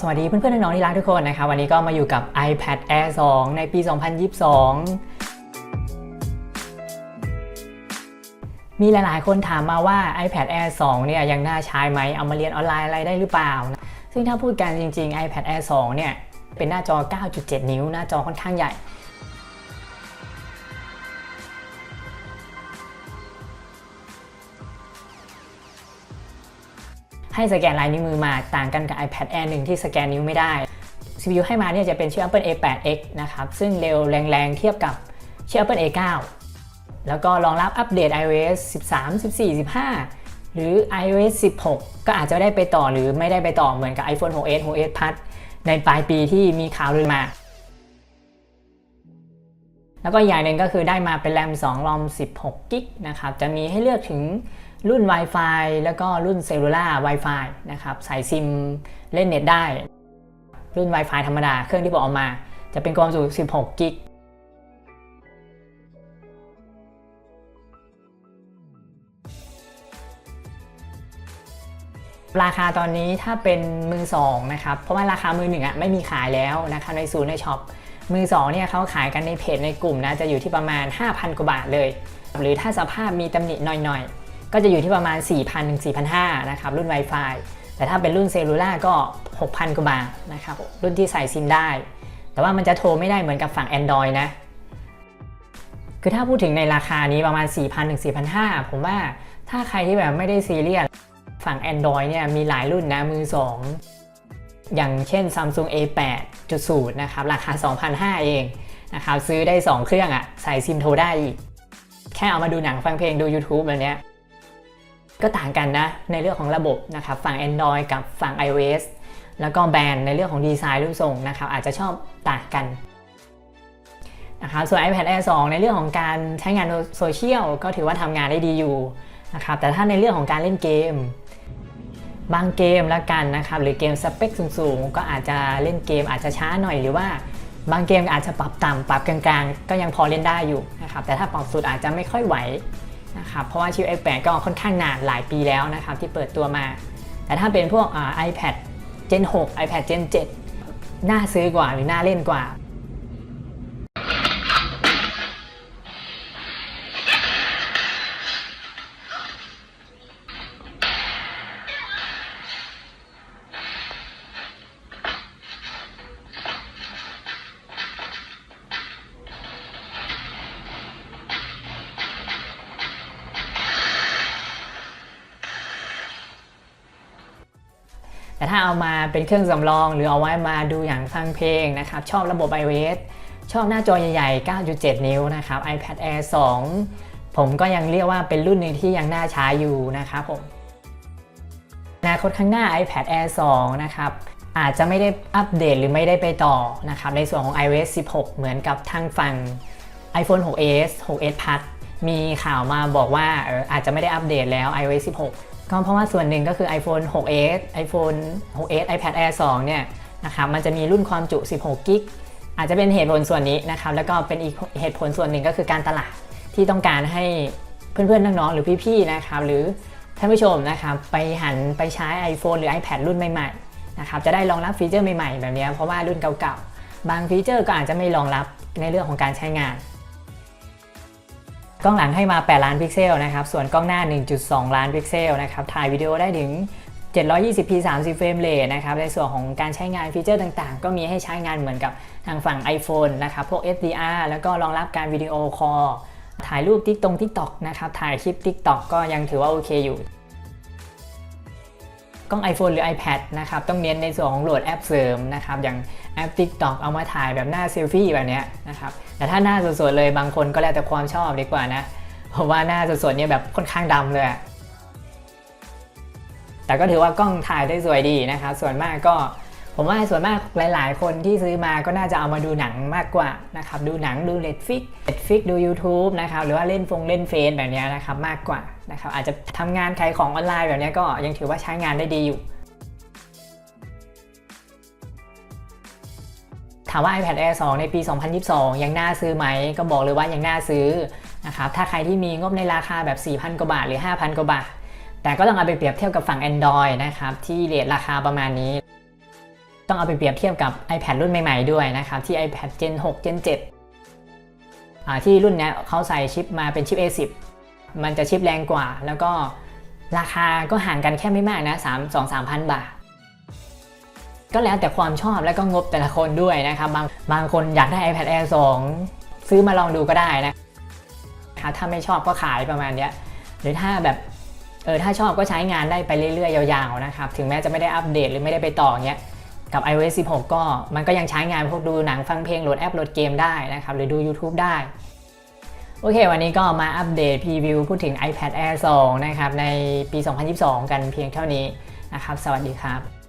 สวัสดีเพื่อนๆน้องๆที่รักทุกคนนะครับวันนี้ก็มาอยู่กับ iPad Air 2 ในปี 2022 มีหลายๆ คนถามมาว่า iPad Air 2 เนี่ยยังน่าใช้ไหมเอามาเรียนออนไลน์อะไรได้หรือเปล่า ซึ่งถ้าพูดกันจริง ๆ iPad Air 2 เนี่ยเป็นหน้าจอ 9.7 นิ้ว หน้าจอค่อนข้างใหญ่ ให้สแกนลายนิ้วมือมาต่างกันกับ iPad Air 1 ที่สแกนนิ้วไม่ได้ CPU ให้มาเนี่ยจะเป็นชิป Apple A8X นะครับ ซึ่งเร็วแรงๆ เทียบกับชิป Apple A9 แล้วก็รองรับอัปเดต iOS 13 14 15 หรือ iOS 16 ก็อาจจะได้ไปต่อหรือไม่ได้ไปต่อเหมือนกับ iPhone 6s 6s Plus ในปลายปีที่มีข่าวลือมา แล้วก็อย่างหนึ่งก็คือได้มาเป็นแรม2 ROM 16 กิกนะครับ จะมีให้เลือกถึงรุ่น Wi-Fi แล้วก็รุ่น Cellular Wi-Fi นะครับ ใส่ซิมเล่นเน็ตได้ รุ่น Wi-Fi ธรรมดา เครื่องที่บอกออกมา จะเป็นความจุ16 กิก ราคาตอนนี้ถ้าเป็นมือสองนะครับ เพราะว่าราคามือหนึ่งอะไม่มีขายแล้วนะครับในศูนย์ในช็อป มือสองเนี่ยเขาขายกันในเพจในกลุ่มนะจะอยู่ที่ประมาณ 5,000 กว่าบาทเลย หรือถ้าสภาพมีตำหนิหน่อยๆ ก็จะอยู่ที่ประมาณ 4,000ถึง4,500นะครับรุ่น Wi-Fi แต่ถ้าเป็นรุ่นเซลลูล่าก็ 6,000 กว่าบาทนะครับรุ่นที่ใส่ซิมได้ แต่ว่ามันจะโทรไม่ได้เหมือนกับฝั่ง Android นะคือถ้าพูดถึงในราคานี้ประมาณ 4,000ถึง4,500 ผมว่าถ้าใครที่แบบไม่ได้ซีเรียสฝั่ง Android เนี่ยมีหลายรุ่นนะมือ2อ อย่างเช่น Samsung A8.0 นะครับราคา 2,500 เองนะครับซื้อได้ 2 เครื่องอะ่ะใส่ซิมโทรได้อีก แค่เอามาดูหนังฟังเพลงดู YouTube แบบเนี้ยก็ต่างกันนะ ในเรื่องของระบบนะครับฝั่ง Android กับฝั่ง iOS แล้วก็แบรนด์ในเรื่องของดีไซน์รูปทรงนะครับอาจจะชอบต่างกันนะครับส่วน iPad Air 2 ในเรื่องของการใช้งานโซเชียลก็ถือว่าทำงานได้ดีอยู่นะครับแต่ถ้าในเรื่องของการเล่นเกม บางเกมแล้วกันนะครับ หรือเกมสเปคสูงๆ ก็อาจจะเล่นเกมอาจจะช้าหน่อยหรือว่าบางเกมอาจจะปรับต่ำปรับกลางๆ ก็ยังพอเล่นได้อยู่นะครับแต่ถ้าปรับสุดอาจจะไม่ค่อยไหวนะครับเพราะว่าชิว iPad ก็ค่อนข้างนานหลายปีแล้วนะครับที่เปิดตัวมา แต่ถ้าเป็นพวกอ่า iPad Gen 6 iPad Gen 7 น่าซื้อกว่าหรือน่าเล่นกว่า แต่ถ้าเอามาเป็นเครื่องสำรอง หรือเอาไว้มาดูอย่างฟังเพลงนะครับชอบระบบ iOS ชอบหน้าจอใหญ่ๆ 9.7 นิ้วนะครับ iPad Air 2 ผมก็ยังเรียกว่าเป็นรุ่นหนึ่งที่ยังน่าใช้อยู่นะครับผมอนาคตข้างหน้า iPad Air 2 นะครับอาจจะไม่ได้อัปเดตหรือไม่ได้ไปต่อนะครับในส่วนของ iOS 16 เหมือนกับทางฝั่ง iPhone 6s 6s Plus มีข่าวมาบอกว่าอออาจจะไม่ได้อัปเดตแล้ว iOS 16 ก็เพราะว่าส่วนหนึ่งก็คือ iPhone 6s iPhone 6s iPad Air 2 เนี่ยนะครับมันจะมีรุ่นความจุ 16 กิกอาจจะเป็นเหตุผลส่วนนี้นะครับแล้วก็เป็นอีกเหตุผลส่วนหนึ่งก็คือการตลาดที่ต้องการให้เพื่อนๆน้องๆหรือพี่ๆนะครับหรือท่านผู้ชมนะครับไปหันไปใช้ iPhone หรือ iPad รุ่นใหม่ๆนะครับจะได้รองรับฟีเจอร์ใหม่ๆ แบบนี้เพราะว่ารุ่นเก่าๆ บางฟีเจอร์ก็อาจจะไม่รองรับในเรื่องของการใช้งาน กล้องหลังให้มา 8 ล้านพิกเซลนะครับ ส่วนกล้องหน้า 1.2 ล้านพิกเซลนะครับ ถ่ายวิดีโอได้ถึง 720p 30เฟรมเรทนะครับ ในส่วนของการใช้งานฟีเจอร์ต่างๆ ก็มีให้ใช้งานเหมือนกับทางฝั่ง iPhone นะครับ พวก SDR แล้วก็รองรับการวิดีโอคอล ถ่ายรูปติ๊กตรง TikTok นะครับ ถ่ายคลิป TikTok ก็ยังถือว่าโอเคอยู่ กล้อง iPhone หรือ iPad นะครับต้องเน้นในส่วนของโหลดแอปเสริมนะครับอย่างแอป TikTok เอามาถ่ายแบบหน้าเซลฟี่แบบเนี้ยนะครับแต่ถ้าหน้าสดๆเลยบางคนก็แล้วแต่ความชอบดีกว่านะเพราะว่าหน้าสดๆเนี่ยแบบค่อนข้างดำเลย แต่ก็ถือว่ากล้องถ่ายได้สวยดีนะครับส่วนมากก็ ผมว่าส่วนมากหลาย ๆ คนที่ซื้อมาก็น่าจะเอามาดูหนังมากกว่านะครับดูหนังดู Netflix Netflix ดู YouTube นะครับหรือว่าเล่นฟงเล่นเฟซแบบนี้นะครับมากกว่านะครับอาจจะทำงานขายของออนไลน์แบบนี้ก็ยังถือว่าใช้งานได้ดีอยู่ ถามว่า iPad Air 2 ในปี 2022 ยังน่าซื้อไหม ก็บอกเลยว่ายังน่าซื้อนะครับถ้าใครที่มีงบในราคาแบบ 4,000 กว่าบาทหรือ 5,000 กว่าบาทแต่ก็ต้องเอาไปเปรียบเทียบกับฝั่ง Android นะครับที่เรทราคาประมาณนี้ ต้องเอาไปเปรียบเทียบกับ iPad รุ่นใหม่ๆด้วยนะครับ ที่ iPad Gen 6 Gen 7อ่าที่รุ่นนี้เขาใส่ชิปมาเป็นชิป A10 มันจะชิปแรงกว่า แล้วก็ราคาก็ห่างกันแค่ไม่มากนะ3 2 3พันบาท ก็แล้วแต่ความชอบและก็งบแต่ละคนด้วยนะครับ บางบางคนอยากได้ iPad Air 2 ซื้อมาลองดูก็ได้นะถ้าไม่ชอบก็ขายประมาณเนี้ยหรือถ้าแบบเออถ้าชอบก็ใช้งานได้ไปเรื่อยๆ ยาวๆนะครับ ถึงแม้จะไม่ได้อัปเดตหรือไม่ได้ไปต่อเงี้ย กับ iOS 16 ก็มันก็ยังใช้งานพวกดูหนังฟังเพลงโหลดแอปโหลดเกมได้นะครับหรือดู YouTube ได้ โอเค วันนี้ก็มาอัปเดตพรีวิวพูดถึง iPad Air 2 นะครับ ในปี 2022 กันเพียงเท่านี้นะครับ สวัสดีครับ